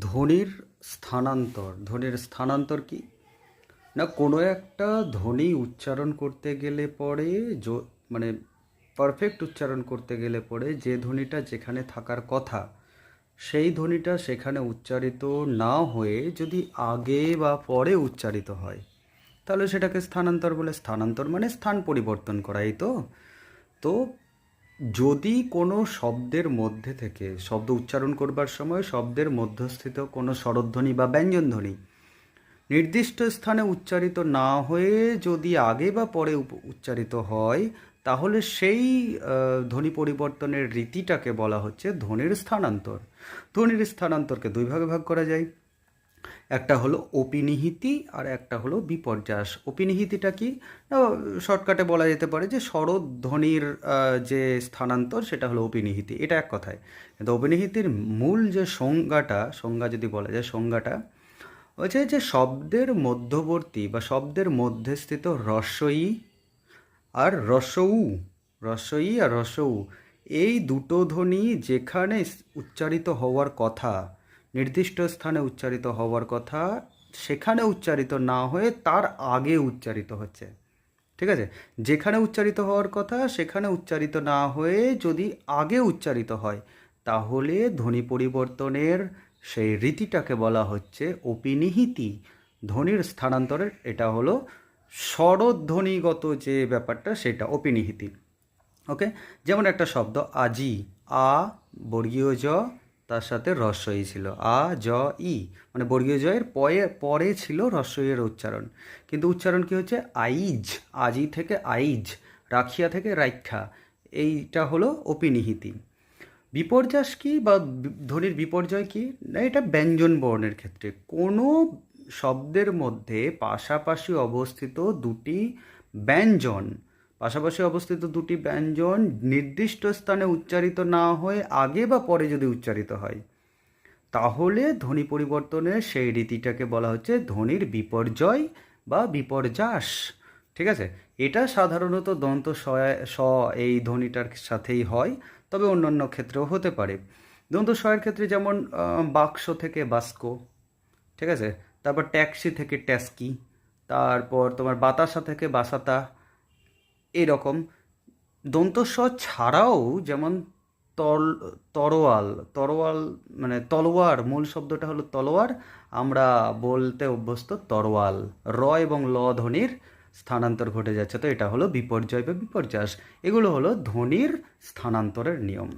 ধ্বনির স্থানান্তর ধ্বনির স্থানান্তর কি? না, কোনো একটা ধ্বনি উচ্চারণ করতে গেলে পরে মানে পারফেক্ট উচ্চারণ করতে গেলে পরে যে ধ্বনিটা যেখানে থাকার কথা, সেই ধ্বনিটা সেখানে উচ্চারিত না হয়ে যদি আগে বা পরে উচ্চারিত হয়, তাহলে সেটাকে স্থানান্তর বলে স্থানান্তর মানে স্থান পরিবর্তন করাই তো। তো যদি কোনো শব্দের মধ্যে থেকে, শব্দ উচ্চারণ করবার সময় শব্দের মধ্যস্থিত কোনো স্বরধ্বনি বা ব্যঞ্জনধ্বনি নির্দিষ্ট স্থানে উচ্চারিত না হয়ে যদি আগে বা পরে উচ্চারিত হয়, তাহলে সেই ধ্বনি পরিবর্তনের রীতিটাকে বলা হচ্ছে ধ্বনির স্থানান্তর। ধ্বনির স্থানান্তরকে দুই ভাগে ভাগ করা যায়। একটা হলো অপিনিহিতি আর একটা হলো বিপর্যাস। অপিনিহিতিটা কি? শর্টকাটে বলা যেতে পারে যে স্বরধ্বনির যে স্থানান্তর সেটা হলো অপিনিহিতি। এটা এক কথায়। কিন্তু অপিনিহিতির মূল যে সংজ্ঞাটা, সংজ্ঞা যদি বলা যায়, সংজ্ঞাটা হচ্ছে যে শব্দের মধ্যবর্তী বা শব্দের মধ্যে স্থিত রস্বই আর রসৌ রসই আর রসৌ এই দুটো ধ্বনি যেখানে উচ্চারিত হওয়ার কথা নির্দিষ্ট স্থানে উচ্চারিত হওয়ার কথা, সেখানে উচ্চারিত না হয়ে তার আগে উচ্চারিত হচ্ছে। ঠিক আছে? যেখানে উচ্চারিত হওয়ার কথা, সেখানে উচ্চারিত না হয়ে যদি আগে উচ্চারিত হয়, তাহলে ধ্বনি পরিবর্তনের সেই রীতিটাকে বলা হচ্ছে অপিনিহিতি। ধ্বনির স্থানান্তরের, এটা হলো স্বরধ্বনিগত যে ব্যাপারটা, সেটা অপিনিহিতি। ওকে? যেমন একটা শব্দ, আজি, আ, বর্গীয় জ তার সাথে রস্বই ছিল। আ, জ, ই মানে বর্গীয় জয়ের পরে পরে ছিল রস্বইয়ের উচ্চারণ। কিন্তু উচ্চারণ কি হচ্ছে? আইজ, আজি থেকে আইজ, রাখিয়া থেকে রাইখা এইটা হলো অপিনিহিতি। বিপর্যাস কি বি- ধ্বনির বিপর্যয় কি? না, এটা ব্যঞ্জন বর্ণের ক্ষেত্রে। কোনো শব্দের মধ্যে পাশাপাশি অবস্থিত দুটি ব্যঞ্জন পাশাপাশি অবস্থিত দুটি ব্যঞ্জন নির্দিষ্ট স্থানে উচ্চারিত না হয়ে আগে বা পরে যদি উচ্চারিত হয়, তাহলে ধ্বনি পরিবর্তনের সেই রীতিটাকে বলা হচ্ছে ধ্বনির বিপর্যয় বা বিপর্যাস। ঠিক আছে? এটা সাধারণত দন্ত স এই ধ্বনিটার সাথেই হয়, তবে অন্যান্য ক্ষেত্রেও হতে পারে। দন্ত স্বয়ের ক্ষেত্রে যেমন বাক্স থেকে বাস্ক, ঠিক আছে? তারপর ট্যাক্সি থেকে ট্যাস্কি তারপর তোমার বাতাসা থেকে বাসাতা এরকম। দন্তস্ব ছাড়াও যেমন তল, তরোয়াল তরোয়াল মানে তলোয়ার, মূল শব্দটা হলো তলোয়ার, আমরা বলতে অভ্যস্ত তরোয়াল। র এবং ল ধ্বনির স্থানান্তর ঘটে যাচ্ছে। তো এটা হলো বিপর্যয় বা বিপর্যাস। এগুলো হলো ধ্বনির স্থানান্তরের নিয়ম।